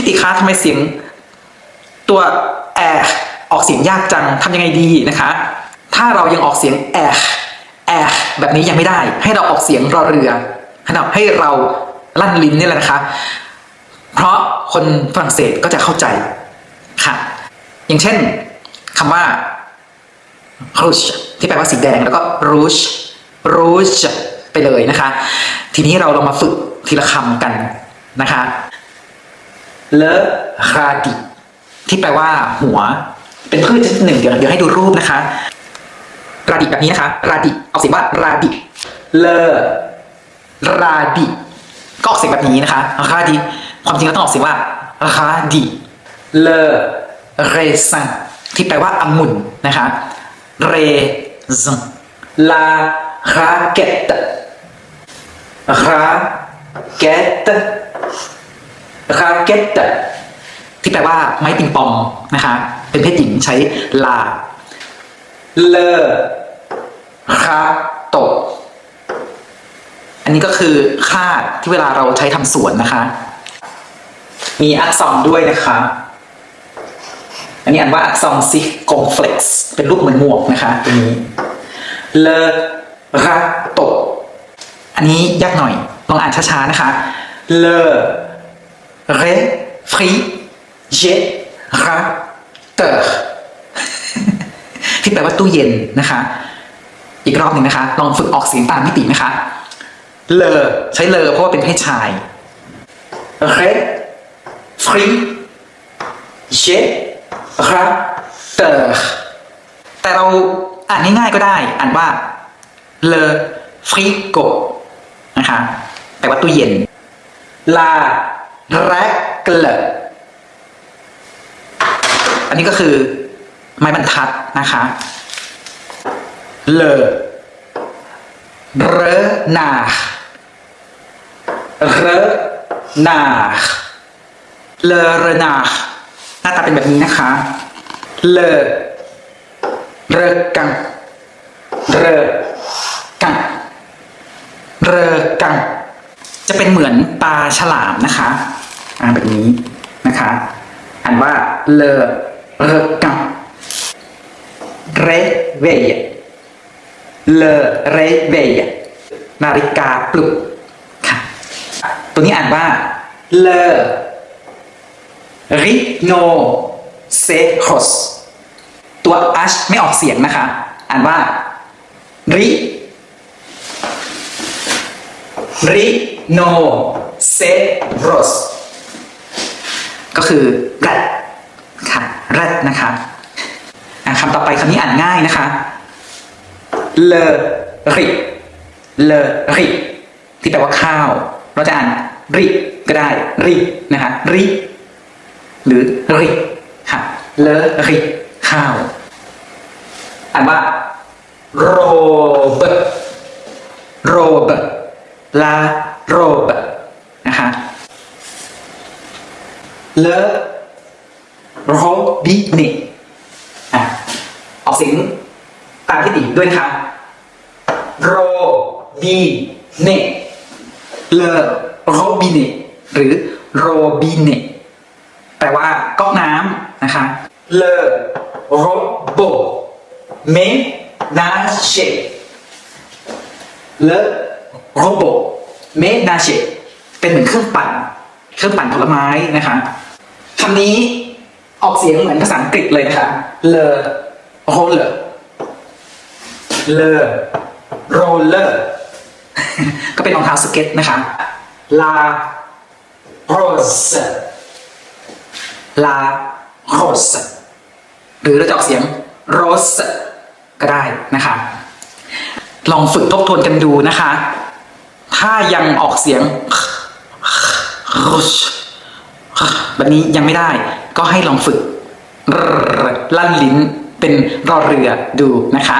พี่ติคะทำไมเสียงตัวแอออกเสียงยากจังทำยังไงดีนะคะ ถ้าเรายังออกเสียงแอแอแบบนี้ยังไม่ได้ ให้เราออกเสียงรอเรือให้เราให้เราลั่นลิ้นนี่แหละนะคะ เพราะคนฝรั่งเศสก็จะเข้าใจค่ะ อย่างเช่นคำว่า rouge ที่แปลว่าสีแดงแล้วก็ rouge rouge ไปเลยนะคะ ทีนี้เราลองมาฝึกทีละคำกันนะคะ le radis ที่แปลว่าหัว เป็นพืชชนิดหนึ่งเดี๋ยวเดี๋ยวให้ดูรูปนะคะ ราดิแบบนี้นะคะ ราดิออกเสียงว่าราดิเลราดิก็ออกเสียงแบบนี้นะคะราดิความจริงเราต้องออกเสียงว่าราดิเลเรซันที่แปลว่าองุ่นนะคะเรซันลาราเกตราเกต ราเกตที่แปลว่าไม้ปิงปองนะคะเป็นเพศหญิงใช้ลา เลอคาโตะอันนี้ก็คือคาดที่เวลาเราใช้ทำสวนนะคะ มีอักษรด้วยนะคะ อันนี้อ่านว่าอักษรซิกงเฟล็กซ์เป็นรูปเหมือนหมวกนะคะตัวนี้ เลอราโตะอันนี้ยากหน่อยลองอ่านช้าๆนะคะ เลอ เรฟรีเจราเตอร์ที่แปลว่าตู้เย็นนะคะ อีกรอบหนึ่งนะคะ ลองฝึกออกเสียงตามมิตินะคะ เลอใช้เลอเพราะว่าเป็นเพศชายเรฟรีเจราเตอร์แต่เราอ่านง่ายๆก็ได้ อ่านว่าเลอฟริโกนะคะแปลว่าตู้เย็นลา แรกเกลอันนี้ก็คือไม้บรรทัดนะคะเลเรนาเรนาเลเรนาหน้าตาเป็นแบบนี้นะคะเลเรกังเรกังเรกังจะเป็นเหมือนปลาฉลามนะคะ อ่านแบบนี้นะคะอ่านว่าเลอเรกัง réveille le réveille นาฬิกาปลุกค่ะตัวนี้อ่านว่า le rhinocéros ตัว h ไม่ออกเสียงนะคะ อ่านว่า ri rhinoceros ก็คือแรดค่ะแรดนะคะคำต่อไปคำนี้อ่านง่ายนะคะ le riz le riz ที่แปลว่าข้าว เราจะอ่าน ri ก็ได้ ri นะคะ ri หรือ ri ค่ะ le riz ข้าว อ่านว่า robe robe la robe นะคะ le robinet อะออกเสียงตามที่ติด้วยนะคะโรบีเนเลโรบิเนหรือโรบิเนแปลว่าก๊อกน้ำนะคะเลโรโบเมนาเชเลโรโบเมนาเชเป็นเหมือนเครื่องปั่น เครื่องปั่นผลไม้นะคะ คำนี้ออกเสียงเหมือนภาษาอังกฤษเลยนะคะ เลโรเลเลโรเลอร์ก็เป็นรองเท้าสเก็ตนะคะ ลาโรสลาโรสหรือเราจะออกเสียงโรสก็ได้นะคะ ลองฝึกทบทวนกันดูนะคะ ถ้ายังออกเสียงแบบนี้ยังไม่ได้ ก็ให้ลองฝึกลั่นลิ้นเป็นรอเรือดูนะคะ